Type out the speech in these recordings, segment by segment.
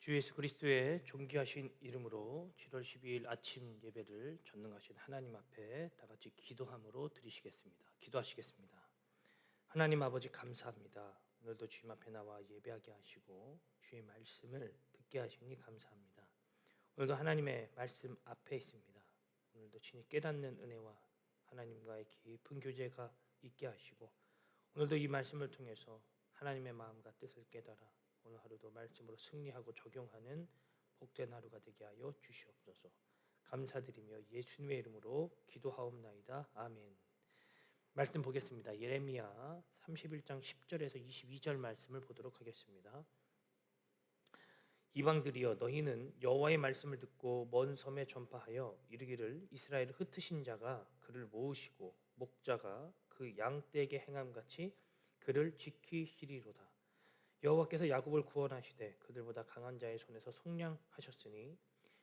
주 예수 그리스도의 존귀하신 이름으로 7월 12일 아침 예배를 전능하신 하나님 앞에 다 같이 기도함으로 드리시겠습니다. 기도하시겠습니다. 하나님 아버지 감사합니다. 오늘도 주님 앞에 나와 예배하게 하시고 주의 말씀을 듣게 하시니 감사합니다. 오늘도 하나님의 말씀 앞에 있습니다. 오늘도 친히 깨닫는 은혜와 하나님과의 깊은 교제가 있게 하시고 오늘도 이 말씀을 통해서 하나님의 마음과 뜻을 깨달아 오늘 하루도 말씀으로 승리하고 적용하는 복된 하루가 되게 하여 주시옵소서. 감사드리며 예수님의 이름으로 기도하옵나이다. 아멘. 말씀 보겠습니다. 예레미야 31장 10절에서 22절 말씀을 보도록 하겠습니다. 이방들이여 너희는 여호와의 말씀을 듣고 먼 섬에 전파하여 이르기를 이스라엘을 흩으신 자가 그를 모으시고 목자가 그 양떼에게 행함 같이 그를 지키시리로다. 여호와께서 야곱을 구원하시되 그들보다 강한 자의 손에서 속량하셨으니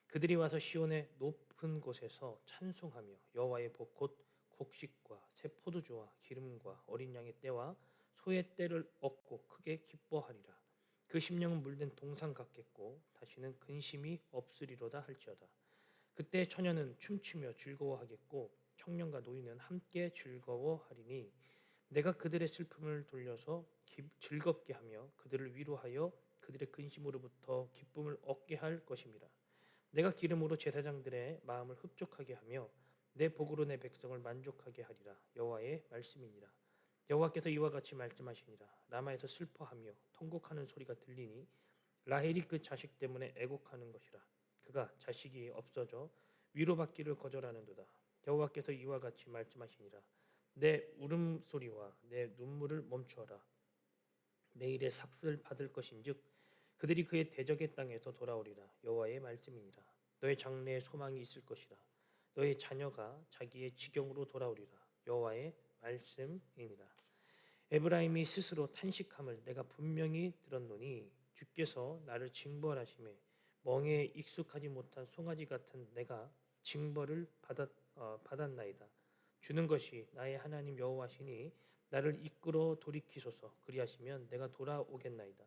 그들이 와서 시온의 높은 곳에서 찬송하며 여호와의 복곧 곡식과 새 포도주와 기름과 어린 양의 떼와 소의 떼를 얻고 크게 기뻐하리라. 그 심령은 물든 동상 같겠고 다시는 근심이 없으리로다 할지어다. 그때 처녀는 춤추며 즐거워하겠고 청년과 노인은 함께 즐거워하리니 내가 그들의 슬픔을 돌려서 기, 즐겁게 하며 그들을 위로하여 그들의 근심으로부터 기쁨을 얻게 할 것임이라. 내가 기름으로 제사장들의 마음을 흡족하게 하며 내 복으로 내 백성을 만족하게 하리라. 여호와의 말씀이니라. 여호와께서 이와 같이 말씀하시니라. 라마에서 슬퍼하며 통곡하는 소리가 들리니 라헬이 그 자식 때문에 애곡하는 것이라. 그가 자식이 없어져 위로받기를 거절하는도다. 여호와께서 이와 같이 말씀하시니라. 내 울음소리와 내 눈물을 멈추어라. 내일의 삭슬 받을 것인즉 그들이 그의 대적의 땅에서 돌아오리라. 여호와의 말씀이니라. 너의 장래에 소망이 있을 것이라. 너의 자녀가 자기의 지경으로 돌아오리라. 여호와의 말씀이니라. 에브라임이 스스로 탄식함을 내가 분명히 들었노니 주께서 나를 징벌하심에 멍에 익숙하지 못한 송아지 같은 내가 징벌을 받았, 어, 받았나이다. 주는 것이 나의 하나님 여호와시니 나를 이끌어 돌이키소서 그리하시면 내가 돌아오겠나이다.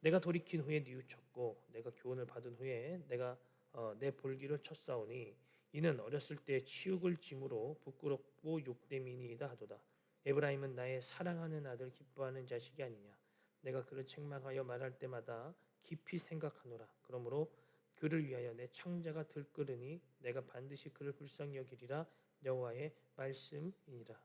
내가 돌이킨 후에 뉘우쳤고 내가 교훈을 받은 후에 내가 어, 내 볼기를 쳤사오니 이는 어렸을 때 치욕을 짐으로 부끄럽고 욕됨이니이다 하도다. 에브라임은 나의 사랑하는 아들 기뻐하는 자식이 아니냐. 내가 그를 책망하여 말할 때마다 깊이 생각하노라. 그러므로 그를 위하여 내 창자가 들끓으니 내가 반드시 그를 불쌍히 여기리라 여호와의 말씀이니라.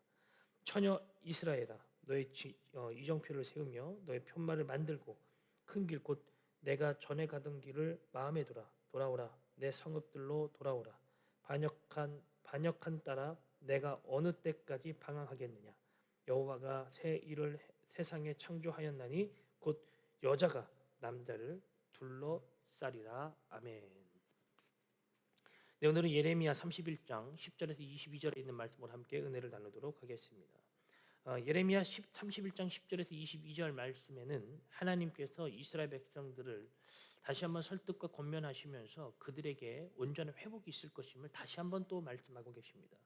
처녀 이스라엘아 너의 지, 어, 이정표를 세우며 너의 편말을 만들고 큰 길 곧 내가 전에 가던 길을 마음에 두라. 돌아오라. 내 성읍들로 돌아오라. 반역한 반역한 따라 내가 어느 때까지 방황하겠느냐? 여호와가 새 일을 세상에 창조하였나니 곧 여자가 남자를 둘러싸리라. 아멘. 네, 오늘은 예레미야 31장 10절에서 22절에 있는 말씀을 함께 은혜를 나누도록 하겠습니다. 어, 예레미야 10, 31장 10절에서 22절 말씀에는 하나님께서 이스라엘 백성들을 다시 한번 설득과 권면하시면서 그들에게 온전한 회복이 있을 것임을 다시 한번 또 말씀하고 계십니다.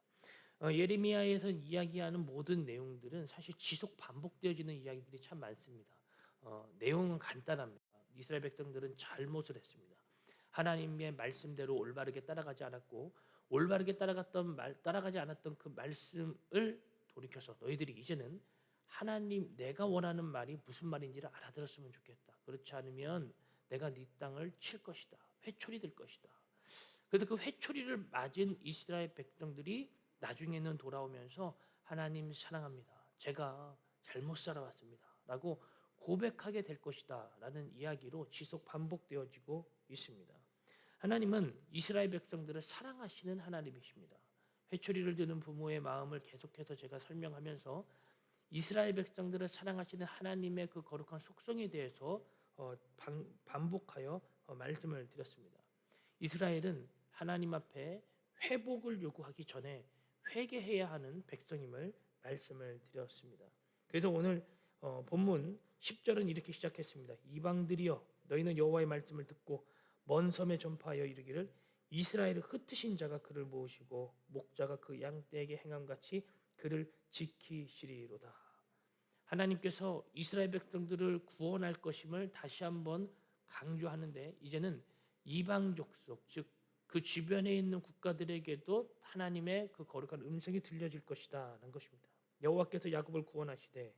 어, 예레미야에서 이야기하는 모든 내용들은 사실 지속 반복되어지는 이야기들이 참 많습니다. 어, 내용은 간단합니다. 이스라엘 백성들은 잘못을 했습니다. 하나님의 말씀대로 올바르게 따라가지 않았고 올바르게 따라갔던 말 따라가지 않았던 그 말씀을 돌이켜서 너희들이 이제는 하나님 내가 원하는 말이 무슨 말인지를 알아들었으면 좋겠다. 그렇지 않으면 내가 네 땅을 칠 것이다. 회초리 될 것이다. 그래서 그 회초리를 맞은 이스라엘 백성들이 나중에는 돌아오면서 하나님 사랑합니다. 제가 잘못 살아왔습니다. 라고 고백하게 될 것이다. 라는 이야기로 지속 반복되어지고 있습니다. 하나님은 이스라엘 백성들을 사랑하시는 하나님이십니다. 회초리를 드는 부모의 마음을 계속해서 제가 설명하면서 이스라엘 백성들을 사랑하시는 하나님의 그 거룩한 속성에 대해서 어, 반복하여 어, 말씀을 드렸습니다. 이스라엘은 하나님 앞에 회복을 요구하기 전에 회개해야 하는 백성임을 말씀을 드렸습니다. 그래서 오늘 어, 본문 10절은 이렇게 시작했습니다. 이방들이여 너희는 여호와의 말씀을 듣고 먼 섬에 전파하여 이르기를 이스라엘을 흩으신 자가 그를 모으시고 목자가 그 양떼에게 행함 같이 그를 지키시리로다. 하나님께서 이스라엘 백성들을 구원할 것임을 다시 한번 강조하는데 이제는 이방 족 속 즉 그 주변에 있는 국가들에게도 하나님의 그 거룩한 음성이 들려질 것이다라는 것입니다. 여호와께서 야곱을 구원하시되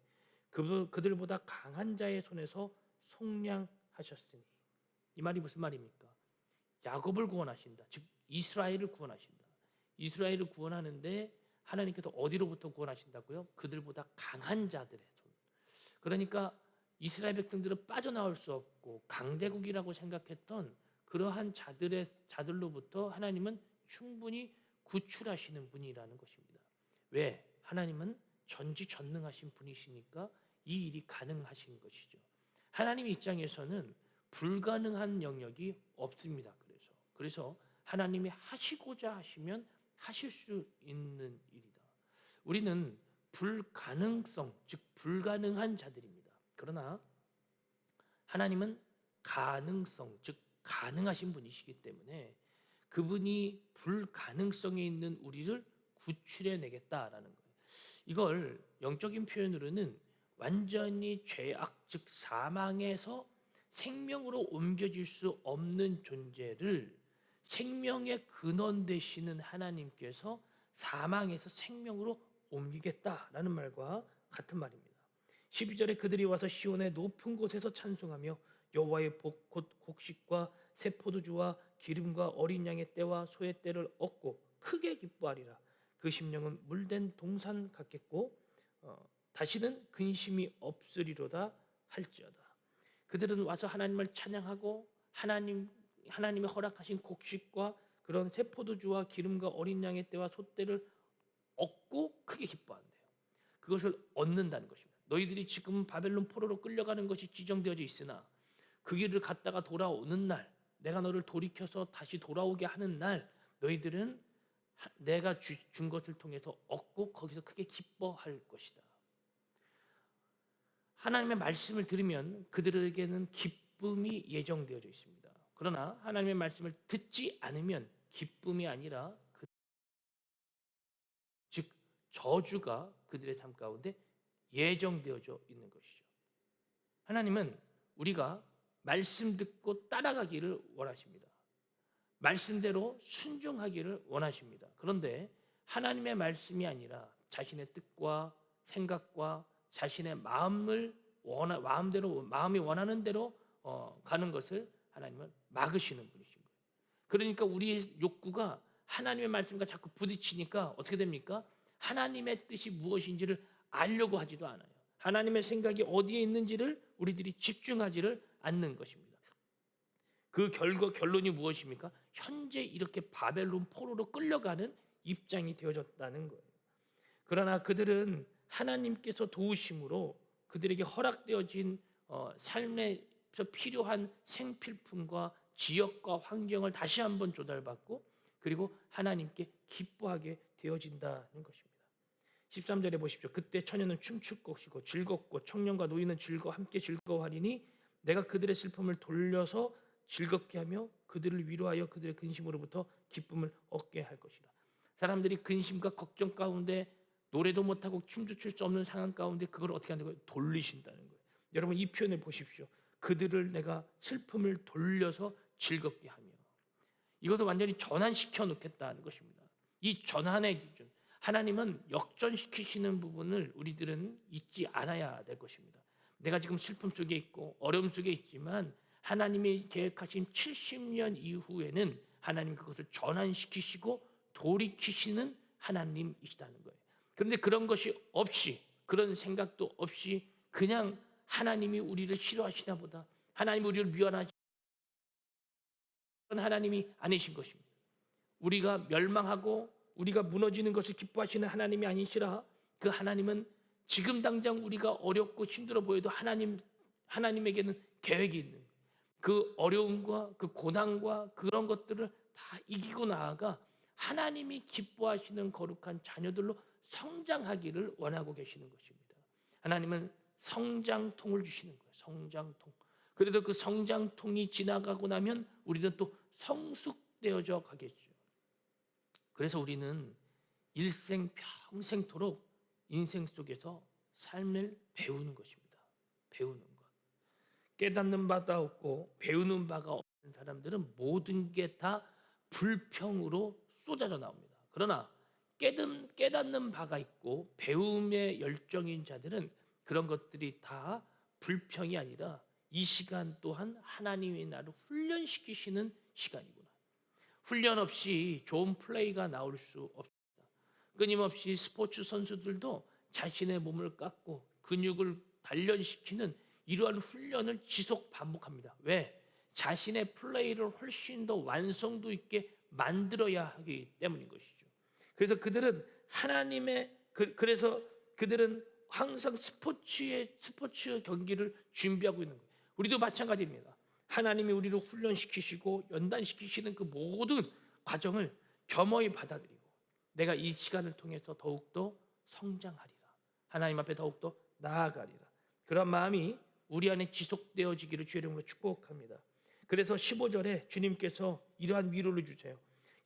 그, 그들보다 강한 자의 손에서 속량하셨으니 이 말이 무슨 말입니까? 야곱을 구원하신다. 즉 이스라엘을 구원하신다. 이스라엘을 구원하는데 하나님께서 어디로부터 구원하신다고요? 그들보다 강한 자들의 손. 그러니까 이스라엘 백성들은 빠져나올 수 없고 강대국이라고 생각했던 그러한 자들의 자들로부터 하나님은 충분히 구출하시는 분이라는 것입니다. 왜? 하나님은 전지전능하신 분이시니까 이 일이 가능하신 것이죠. 하나님 입장에서는 불가능한 영역이 없습니다. 그래서 그래서 하나님이 하시고자 하시면 하실 수 있는 일이다. 우리는 불가능성 즉 불가능한 자들입니다. 그러나 하나님은 가능성 즉 가능하신 분이시기 때문에 그분이 불가능성에 있는 우리를 구출해 내겠다라는 거예요. 이걸 영적인 표현으로는 완전히 죄악 즉 사망에서 생명으로 옮겨질 수 없는 존재를 생명의 근원 되시는 하나님께서 사망에서 생명으로 옮기겠다라는 말과 같은 말입니다. 12절에 그들이 와서 시온의 높은 곳에서 찬송하며 여호와의 복, 곧 곡식과 새 포도주와 기름과 어린 양의 떼와 소의 떼를 얻고 크게 기뻐하리라. 그 심령은 물된 동산 같겠고 어, 다시는 근심이 없으리로다 할지어다. 그들은 와서 하나님을 찬양하고 하나님 하나님의 허락하신 곡식과 그런 새 포도주와 기름과 어린 양의 떼와 소떼를 얻고 크게 기뻐한대요. 그것을 얻는다는 것입니다. 너희들이 지금 바벨론 포로로 끌려가는 것이 지정되어져 있으나 그 길을 갔다가 돌아오는 날 내가 너를 돌이켜서 다시 돌아오게 하는 날 너희들은 내가 준 것을 통해서 얻고 거기서 크게 기뻐할 것이다. 하나님의 말씀을 들으면 그들에게는 기쁨이 예정되어져 있습니다. 그러나 하나님의 말씀을 듣지 않으면 기쁨이 아니라 그, 즉 저주가 그들의 삶 가운데 예정되어져 있는 것이죠. 하나님은 우리가 말씀 듣고 따라가기를 원하십니다. 말씀대로 순종하기를 원하십니다. 그런데 하나님의 말씀이 아니라 자신의 뜻과 생각과 자신의 마음을 원하, 마음대로 마음이 원하는 대로 어, 가는 것을 하나님은 막으시는 분이신 거예요. 그러니까 우리의 욕구가 하나님의 말씀과 자꾸 부딪히니까 어떻게 됩니까? 하나님의 뜻이 무엇인지를 알려고 하지도 않아요. 하나님의 생각이 어디에 있는지를 우리들이 집중하지를 않는 것입니다. 그 결과 결론이 무엇입니까? 현재 이렇게 바벨론 포로로 끌려가는 입장이 되어졌다는 거예요. 그러나 그들은 하나님께서 도우심으로 그들에게 허락되어진 어, 삶에서 필요한 생필품과 지역과 환경을 다시 한번 조달받고 그리고 하나님께 기뻐하게 되어진다는 것입니다. 13절에 보십시오. 그때 처녀는 춤출 것이고 즐겁고 청년과 노인은 즐거 함께 즐거워하리니 내가 그들의 슬픔을 돌려서 즐겁게 하며 그들을 위로하여 그들의 근심으로부터 기쁨을 얻게 할 것이다. 사람들이 근심과 걱정 가운데 노래도 못하고 춤도 출 수 없는 상황 가운데 그걸 어떻게 하는 거예요? 돌리신다는 거예요. 여러분 이 표현을 보십시오. 그들을 내가 슬픔을 돌려서 즐겁게 하며 이것을 완전히 전환시켜 놓겠다는 것입니다. 이 전환의 기준 하나님은 역전시키시는 부분을 우리들은 잊지 않아야 될 것입니다. 내가 지금 슬픔 속에 있고 어려움 속에 있지만 하나님이 계획하신 70년 이후에는 하나님 그것을 전환시키시고 돌이키시는 하나님이시다는 거예요. 그런데 그런 것이 없이 그런 생각도 없이 그냥 하나님이 우리를 싫어하시나 보다. 하나님 우리를 미워하지 하나님이 아니신 것입니다. 우리가 멸망하고 우리가 무너지는 것을 기뻐하시는 하나님이 아니시라 그 하나님은 지금 당장 우리가 어렵고 힘들어 보여도 하나님 하나님에게는 계획이 있는 그 어려움과 그 고난과 그런 것들을 다 이기고 나아가 하나님이 기뻐하시는 거룩한 자녀들로 성장하기를 원하고 계시는 것입니다. 하나님은 성장통을 주시는 거예요. 성장통. 그래도 그 성장통이 지나가고 나면 우리는 또 성숙되어져 가겠죠. 그래서 우리는 일생 평생토록 인생 속에서 삶을 배우는 것입니다. 배우는 것. 깨닫는 바가 없고 배우는 바가 없는 사람들은 모든 게 다 불평으로 쏟아져 나옵니다. 그러나 깨닫, 깨닫는 바가 있고 배움의 열정인 자들은 그런 것들이 다 불평이 아니라 이 시간 또한 하나님이 나를 훈련시키시는 시간이구나. 훈련 없이 좋은 플레이가 나올 수 없습니다. 끊임없이 스포츠 선수들도 자신의 몸을 깎고 근육을 단련시키는 이러한 훈련을 지속 반복합니다. 왜? 자신의 플레이를 훨씬 더 완성도 있게 만들어야 하기 때문인 것이죠. 그래서 그들은 하나님의 그, 그래서 그들은 항상 스포츠의 스포츠 경기를 준비하고 있는 거예요. 우리도 마찬가지입니다. 하나님이 우리를 훈련시키시고 연단시키시는 그 모든 과정을 겸허히 받아들이고 내가 이 시간을 통해서 더욱더 성장하리라. 하나님 앞에 더욱더 나아가리라. 그런 마음이 우리 안에 지속되어지기를 주의 이름으로 축복합니다. 그래서 15절에 주님께서 이러한 위로를 주세요.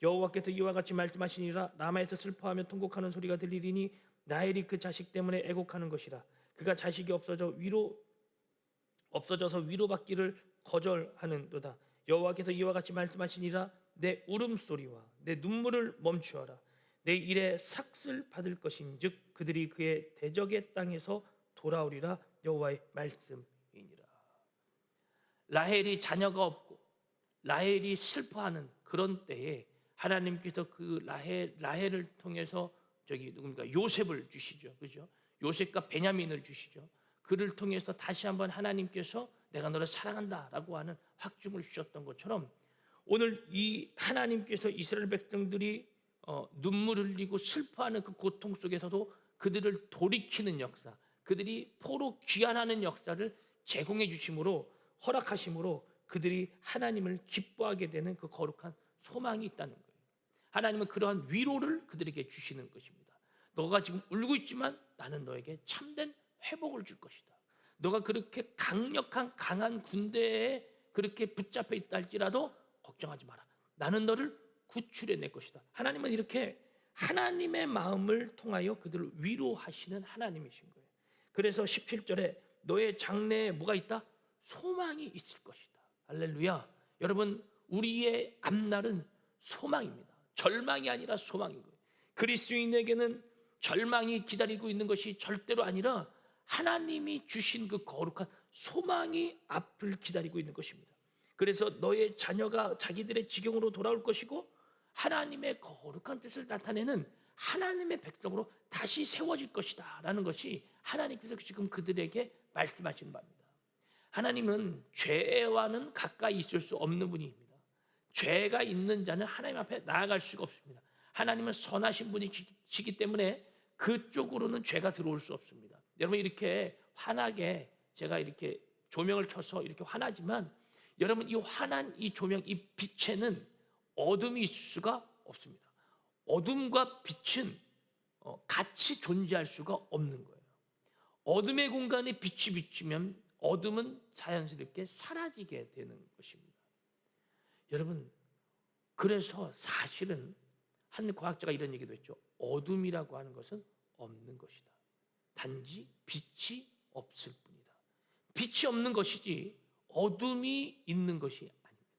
여호와께서 이와 같이 말씀하시니라. 라마에서 슬퍼하며 통곡하는 소리가 들리리니 나엘이 그 자식 때문에 애곡하는 것이라. 그가 자식이 없어져 위로 없어져서 위로받기를 거절하는도다. 여호와께서 이와 같이 말씀하시니라. 내 울음소리와 내 눈물을 멈추어라. 내 일에 삭슬 받을 것인즉 그들이 그의 대적의 땅에서 돌아오리라. 여호와의 말씀이니라. 라헬이 자녀가 없고 라헬이 슬퍼하는 그런 때에 하나님께서 그 라헬 라헬을 통해서 저기 누굽니까 요셉을 주시죠, 그죠? 요셉과 베냐민을 주시죠. 그를 통해서 다시 한번 하나님께서 내가 너를 사랑한다라고 하는 확증을 주셨던 것처럼 오늘 이 하나님께서 이스라엘 백성들이 어, 눈물 흘리고 슬퍼하는 그 고통 속에서도 그들을 돌이키는 역사, 그들이 포로 귀환하는 역사를 제공해 주심으로 허락하심으로 그들이 하나님을 기뻐하게 되는 그 거룩한 소망이 있다는. 하나님은 그러한 위로를 그들에게 주시는 것입니다. 너가 지금 울고 있지만 나는 너에게 참된 회복을 줄 것이다. 너가 그렇게 강력한 강한 군대에 그렇게 붙잡혀 있다 할지라도 걱정하지 마라. 나는 너를 구출해 낼 것이다. 하나님은 이렇게 하나님의 마음을 통하여 그들을 위로하시는 하나님이신 거예요. 그래서 17절에 너의 장래에 뭐가 있다? 소망이 있을 것이다. 할렐루야. 여러분, 우리의 앞날은 소망입니다. 절망이 아니라 소망인 거예요. 그리스도인에게는 절망이 기다리고 있는 것이 절대로 아니라 하나님이 주신 그 거룩한 소망이 앞을 기다리고 있는 것입니다. 그래서 너의 자녀가 자기들의 지경으로 돌아올 것이고 하나님의 거룩한 뜻을 나타내는 하나님의 백성으로 다시 세워질 것이다 라는 것이 하나님께서 지금 그들에게 말씀하시는 바입니다. 하나님은 죄와는 가까이 있을 수 없는 분입니다. 죄가 있는 자는 하나님 앞에 나아갈 수가 없습니다. 하나님은 선하신 분이시기 때문에 그쪽으로는 죄가 들어올 수 없습니다. 여러분 이렇게 환하게 제가 이렇게 조명을 켜서 이렇게 환하지만 여러분 이 환한 이 조명 이 빛에는 어둠이 있을 수가 없습니다. 어둠과 빛은 어, 같이 존재할 수가 없는 거예요. 어둠의 공간에 빛이 비치면 어둠은 자연스럽게 사라지게 되는 것입니다. 여러분, 그래서 사실은 한 과학자가 이런 얘기도 했죠. 어둠이라고 하는 것은 없는 것이다. 단지 빛이 없을 뿐이다. 빛이 없는 것이지 어둠이 있는 것이 아닙니다.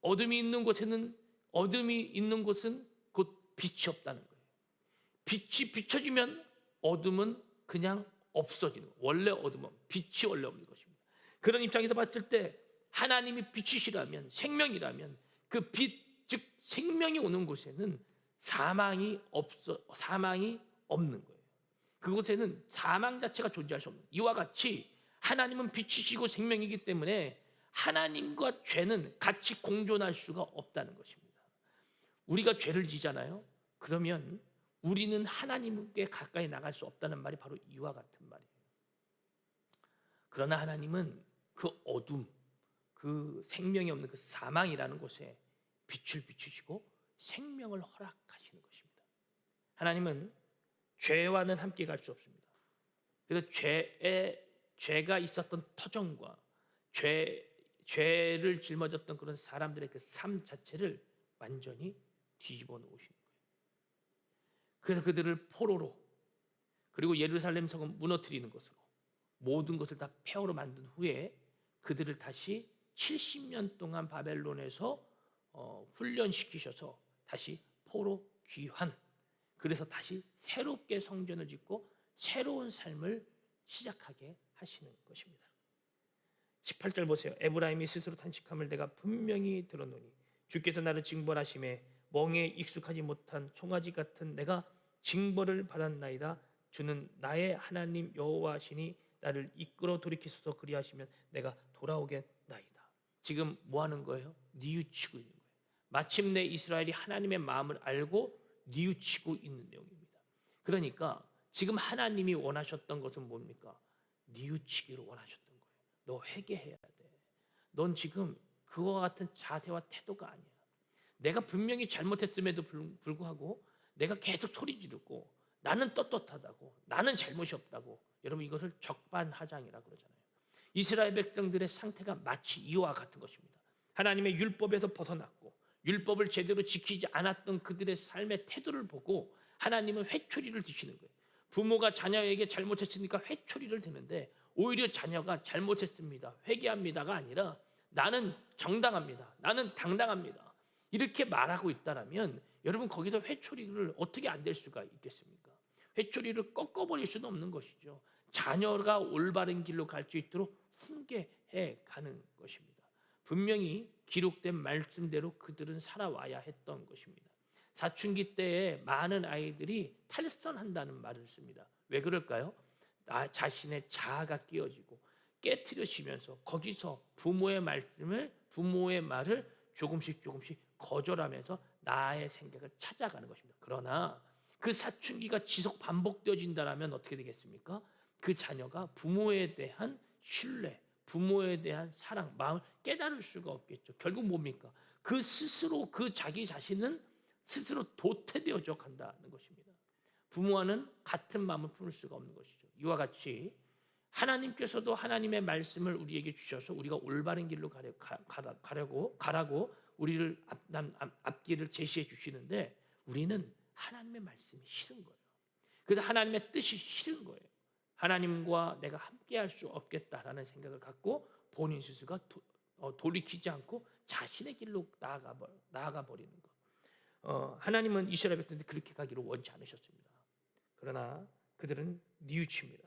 어둠이 있는 곳에는 어둠이 있는 곳은 곧 빛이 없다는 거예요. 빛이 비춰지면 어둠은 그냥 없어지는 거예요. 원래 어둠은 빛이 원래 없는 것입니다. 그런 입장에서 봤을 때 하나님이 빛이시라면 생명이라면 그 빛 즉 생명이 오는 곳에는 사망이 없어 사망이 없는 거예요. 그곳에는 사망 자체가 존재할 수 없는 이와 같이 하나님은 빛이시고 생명이기 때문에 하나님과 죄는 같이 공존할 수가 없다는 것입니다. 우리가 죄를 지잖아요. 그러면 우리는 하나님께 가까이 나갈 수 없다는 말이 바로 이와 같은 말이에요. 그러나 하나님은 그 어둠, 그 생명이 없는 그 사망이라는 곳에 빛을 비추시고 생명을 허락하시는 것입니다. 하나님은 죄와는 함께 갈 수 없습니다. 그래서 죄의 죄가 있었던 터전과 죄 죄를 짊어졌던 그런 사람들의 그 삶 자체를 완전히 뒤집어 놓으신 거예요. 그래서 그들을 포로로 그리고 예루살렘 성을 무너뜨리는 것으로 모든 것을 다 폐허로 만든 후에 그들을 다시 70년 동안 바벨론에서 어, 훈련시키셔서 다시 포로 귀환. 그래서 다시 새롭게 성전을 짓고 새로운 삶을 시작하게 하시는 것입니다. 18절 보세요. 에브라임이 스스로 탄식함을 내가 분명히 들었노니 주께서 나를 징벌하심에 멍에 익숙하지 못한 송아지 같은 내가 징벌을 받았나이다. 주는 나의 하나님 여호와시니 나를 이끌어 돌이키소서 그리하시면 내가 돌아오겠나이다. 지금 뭐 하는 거예요? 뉘우치고 있는 거예요. 마침내 이스라엘이 하나님의 마음을 알고 뉘우치고 있는 내용입니다. 그러니까 지금 하나님이 원하셨던 것은 뭡니까? 뉘우치기를 원하셨던 거예요. 너 회개해야 돼. 넌 지금 그와 같은 자세와 태도가 아니야. 내가 분명히 잘못했음에도 불- 불구하고 내가 계속 소리 지르고 나는 떳떳하다고 나는 잘못이 없다고 여러분 이것을 적반하장이라 그러잖아요. 이스라엘 백성들의 상태가 마치 이와 같은 것입니다. 하나님의 율법에서 벗어났고 율법을 제대로 지키지 않았던 그들의 삶의 태도를 보고 하나님은 회초리를 드시는 거예요. 부모가 자녀에게 잘못했으니까 회초리를 드는데 오히려 자녀가 잘못했습니다. 회개합니다가 아니라 나는 정당합니다. 나는 당당합니다. 이렇게 말하고 있다라면 여러분 거기서 회초리를 어떻게 안 될 수가 있겠습니까? 회초리를 꺾어버릴 수는 없는 것이죠. 자녀가 올바른 길로 갈 수 있도록 훈계해 가는 것입니다. 분명히 기록된 말씀대로 그들은 살아와야 했던 것입니다. 사춘기 때에 많은 아이들이 탈선한다는 말을 씁니다. 왜 그럴까요? 나 자신의 자아가 끼어지고 깨트려지면서 거기서 부모의 말씀을 부모의 말을 조금씩 조금씩 거절하면서 나의 생각을 찾아가는 것입니다. 그러나 그 사춘기가 지속 반복되어진다면 어떻게 되겠습니까? 그 자녀가 부모에 대한 신뢰, 부모에 대한 사랑, 마음을 깨달을 수가 없겠죠. 결국 뭡니까? 그 스스로 그 자기 자신은 스스로 도태되어져 간다는 것입니다. 부모와는 같은 마음을 품을 수가 없는 것이죠. 이와 같이 하나님께서도 하나님의 말씀을 우리에게 주셔서 우리가 올바른 길로 가려, 가려고 가라고 우리를 앞, 남, 앞, 앞 길을 제시해 주시는데 우리는 하나님의 말씀이 싫은 거예요. 그래서 하나님의 뜻이 싫은 거예요. 하나님과 내가 함께할 수 없겠다라는 생각을 갖고 본인 스스로가 도, 어, 돌이키지 않고 자신의 길로 나아가 버, 나아가 버리는 것. 어, 하나님은 이스라엘 백성들이 그렇게 가기를 원치 않으셨습니다. 그러나 그들은 뉘우칩니다.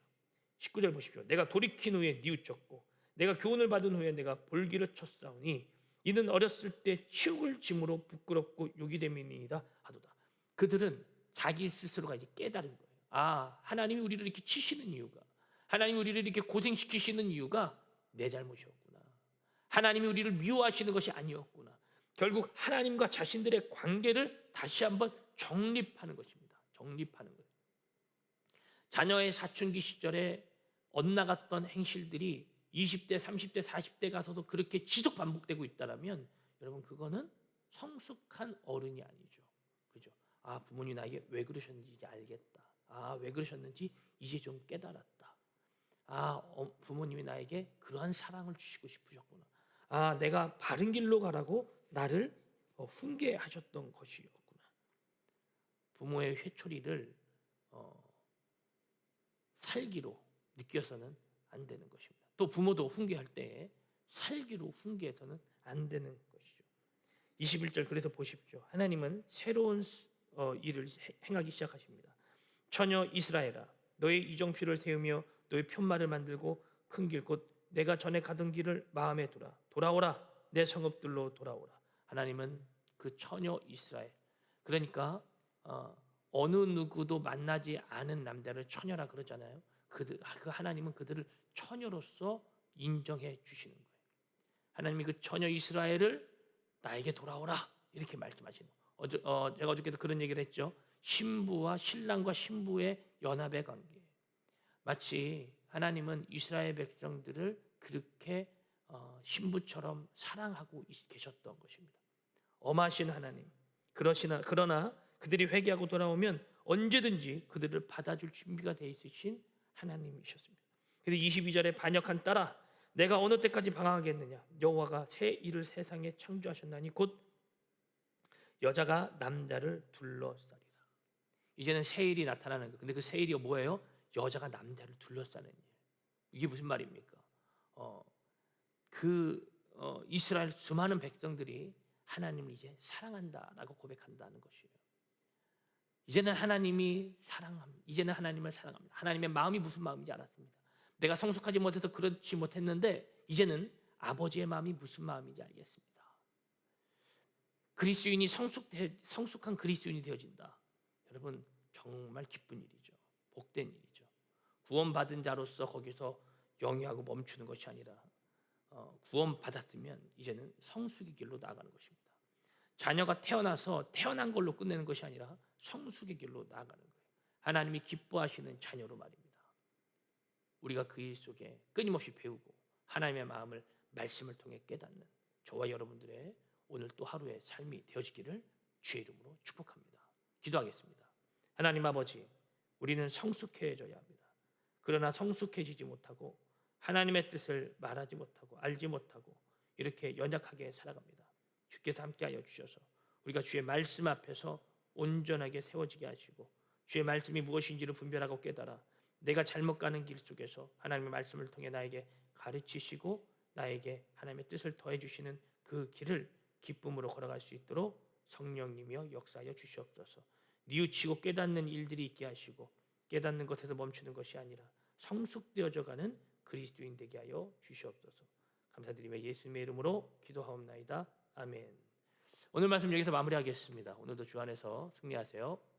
19절 보십시오. 내가 돌이킨 후에 뉘우쳤고 내가 교훈을 받은 후에 내가 볼기를 쳤사오니 이는 어렸을 때 치욕을 짐으로 부끄럽고 욕이 됨이니이다 하도다. 그들은 자기 스스로가 이제 깨달은 거예요. 아 하나님이 우리를 이렇게 치시는 이유가 하나님이 우리를 이렇게 고생시키시는 이유가 내 잘못이었구나. 하나님이 우리를 미워하시는 것이 아니었구나. 결국 하나님과 자신들의 관계를 다시 한번 정립하는 것입니다. 정립하는 거예요. 자녀의 사춘기 시절에 엇나갔던 행실들이 20대, 30대, 40대 가서도 그렇게 지속 반복되고 있다라면 여러분 그거는 성숙한 어른이 아니죠. 그죠? 아, 부모님 나에게 왜 그러셨는지 알겠다. 아, 왜 그러셨는지 이제 좀 깨달았다. 아, 어, 부모님이 나에게 그러한 사랑을 주시고 싶으셨구나. 아, 내가 바른 길로 가라고 나를 어, 훈계하셨던 것이었구나. 부모의 회초리를 어, 살기로 느껴서는 안 되는 것입니다. 또 부모도 훈계할 때 살기로 훈계해서는 안 되는 것이죠. 21절 그래서 보십시오. 하나님은 새로운 어, 일을 행하기 시작하십니다. 처녀 이스라엘아 너의 이정표를 세우며 너의 편말을 만들고 큰 길 곧 내가 전에 가던 길을 마음에 두라 돌아오라 내 성읍들로 돌아오라 하나님은 그 처녀 이스라엘 그러니까 어, 어느 누구도 만나지 않은 남자를 처녀라 그러잖아요. 그들 그 하나님은 그들을 처녀로서 인정해 주시는 거예요. 하나님이 그 처녀 이스라엘을 나에게 돌아오라 이렇게 말씀하시는. 어제 어, 제가 어저께도 그런 얘기를 했죠. 신부와 신랑과 신부의 연합의 관계. 마치 하나님은 이스라엘 백성들을 그렇게 어, 신부처럼 사랑하고 계셨던 것입니다. 엄하신 하나님. 그러시나 그러나 그들이 회개하고 돌아오면 언제든지 그들을 받아줄 준비가 돼 있으신 하나님이셨습니다. 그래서 22절에 반역한 딸아 내가 어느 때까지 방황하겠느냐 여호와가 새 일을 세상에 창조하셨나니 곧 여자가 남자를 둘러싸리라. 이제는 새 일이 나타나는 거. 근데 그새 일이 뭐예요? 여자가 남자를 둘러싸는 일. 이게 무슨 말입니까? 어, 그 어, 이스라엘 수많은 백성들이 하나님을 이제 사랑한다라고 고백한다는 것이에요. 이제는 하나님이 사랑합니다. 이제는 하나님을 사랑합니다. 하나님의 마음이 무슨 마음인지 알았습니다. 내가 성숙하지 못해서 그렇지 못했는데 이제는 아버지의 마음이 무슨 마음인지 알겠습니다. 그리스도인이 성숙 성숙한 그리스도인이 되어진다. 여러분 정말 기쁜 일이죠. 복된 일이죠. 구원받은 자로서 거기서 영위하고 멈추는 것이 아니라 어, 구원받았으면 이제는 성숙의 길로 나아가는 것입니다. 자녀가 태어나서 태어난 걸로 끝내는 것이 아니라 성숙의 길로 나아가는 거예요. 하나님이 기뻐하시는 자녀로 말입니다. 우리가 그 일 속에 끊임없이 배우고 하나님의 마음을 말씀을 통해 깨닫는 저와 여러분들의 오늘 또 하루의 삶이 되어지기를 주의 이름으로 축복합니다. 기도하겠습니다. 하나님 아버지, 우리는 성숙해져야 합니다. 그러나 성숙해지지 못하고 하나님의 뜻을 말하지 못하고 알지 못하고 이렇게 연약하게 살아갑니다. 주께서 함께하여 주셔서 우리가 주의 말씀 앞에서 온전하게 세워지게 하시고 주의 말씀이 무엇인지를 분별하고 깨달아 내가 잘못 가는 길 속에서 하나님의 말씀을 통해 나에게 가르치시고 나에게 하나님의 뜻을 더해 주시는 그 길을 기쁨으로 걸어갈 수 있도록 성령님이여 역사하여 주시옵소서. 뉘우치고 깨닫는 일들이 있게 하시고 깨닫는 것에서 멈추는 것이 아니라 성숙되어져 가는 그리스도인 되게 하여 주시옵소서. 감사드리며 예수님의 이름으로 기도하옵나이다. 아멘. 오늘 말씀 여기서 마무리하겠습니다. 오늘도 주 안에서 승리하세요.